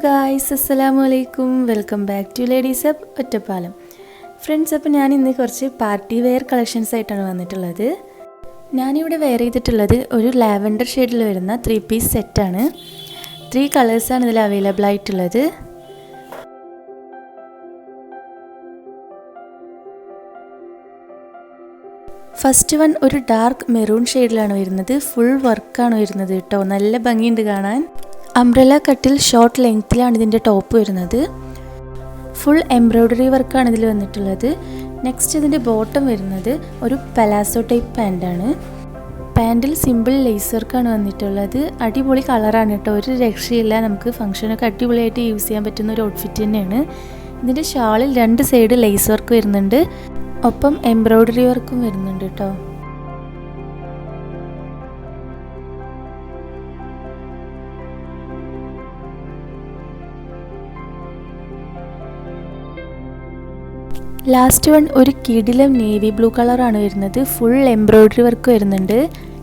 Guys അസ്സലാമു അലൈക്കും welcome back to ladies up Ottapalam friends അപ്പോൾ ഞാൻ ഇന്ന് കുറച്ച് പാർട്ടി വെയർ കളക്ഷൻസ് ആയിട്ടാണ് വന്നിട്ടുള്ളത്. ഞാനിവിടെ വെയർ ചെയ്തിട്ടുള്ളത് ഒരു ലാവൻഡർ ഷെയ്ഡിൽ വരുന്ന ത്രീ പീസ് സെറ്റാണ് ത്രീ കളേഴ്സാണ് ഇതിൽ അവൈലബിൾ ആയിട്ടുള്ളത്. ഫസ്റ്റ് വൺ ഒരു ഡാർക്ക് മെറൂൺ ഷെയ്ഡിലാണ് വരുന്നത്. ഫുൾ വർക്കാണ് വരുന്നത് കേട്ടോ. നല്ല ഭംഗിയുണ്ട് കാണാൻ. അംബ്രല കട്ടിൽ ഷോർട്ട് ലെങ്ത്തിലാണ് ഇതിന്റെ ടോപ്പ് വരുന്നത്. ഫുൾ എംബ്രോയ്ഡറി വർക്കാണ് ഇതിൽ വന്നിട്ടുള്ളത്. നെക്സ്റ്റ് ഇതിന്റെ ബോട്ടം വരുന്നത് ഒരു പലാസോ ടൈപ്പ് പാന്റാണ് പാന്റിൽ സിമ്പിൾ ലേസ് വർക്കാണ് വന്നിട്ടുള്ളത്. അടിപൊളി കളറാണ് കേട്ടോ. ഒരു രക്ഷയില്ല. നമുക്ക് ഫംഗ്ഷനൊക്കെ അടിപൊളിയായിട്ട് യൂസ് ചെയ്യാൻ പറ്റുന്ന ഒരു ഔട്ട്ഫിറ്റ് തന്നെയാണ്. ഇതിന്റെ ഷാളിൽ രണ്ട് സൈഡ് ലേസ് വർക്ക് വരുന്നുണ്ട്. ഒപ്പം എംബ്രോയ്ഡറി വർക്കും വരുന്നുണ്ട് കേട്ടോ. ലാസ്റ്റ് വൺ ഒരു കിടിലം നേവി ബ്ലൂ കളറാണ് വരുന്നത്. ഫുൾ എംബ്രോയ്ഡറി വർക്ക് വരുന്നുണ്ട്.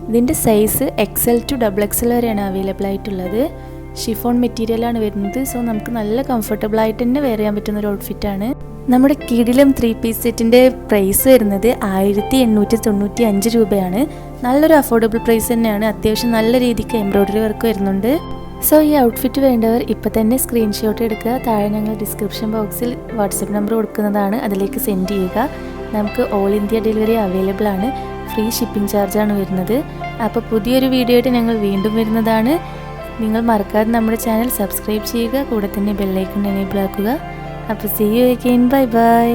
ഇതിന്റെ size XL to double XL വരെയാണ് അവൈലബിൾ ആയിട്ടുള്ളത്. ഷിഫോൺ മെറ്റീരിയലാണ് വരുന്നത്. സോ നമുക്ക് നല്ല കംഫർട്ടബിൾ ആയിട്ട് തന്നെ വെയർ ചെയ്യാൻ പറ്റുന്ന ഒരു ഔട്ട്ഫിറ്റാണ് നമ്മുടെ കിടിലം ത്രീ പീസ് സെറ്റിന്റെ പ്രൈസ് വരുന്നത് ആയിരത്തി എണ്ണൂറ്റി തൊണ്ണൂറ്റി അഞ്ച് രൂപയാണ്. നല്ലൊരു അഫോർഡബിൾ പ്രൈസ് തന്നെയാണ്. അത്യാവശ്യം നല്ല രീതിക്ക് എംബ്രോയ്ഡറി വർക്ക് വരുന്നുണ്ട്. സോ ഈ ഔട്ട്ഫിറ്റ് വേണ്ടവർ ഇപ്പം തന്നെ സ്ക്രീൻഷോട്ട് എടുക്കുക. താഴെ ഞങ്ങൾ ഡിസ്ക്രിപ്ഷൻ ബോക്സിൽ വാട്സപ്പ് നമ്പർ കൊടുക്കുന്നതാണ്. അതിലേക്ക് സെൻഡ് ചെയ്യുക. നമുക്ക് ഓൾ ഇന്ത്യ ഡെലിവറി അവൈലബിൾ ആണ്. ഫ്രീ ഷിപ്പിംഗ് ചാർജാണ് വരുന്നത്. അപ്പോൾ പുതിയൊരു വീഡിയോയിട്ട് ഞങ്ങൾ വീണ്ടും വരുന്നതാണ്. നിങ്ങൾ മറക്കാതെ നമ്മുടെ ചാനൽ സബ്സ്ക്രൈബ് ചെയ്യുക. കൂടെ തന്നെ ബെല്ലൈക്കൺ എനേബിൾ ആക്കുക. അപ്പോൾ see you again bye bye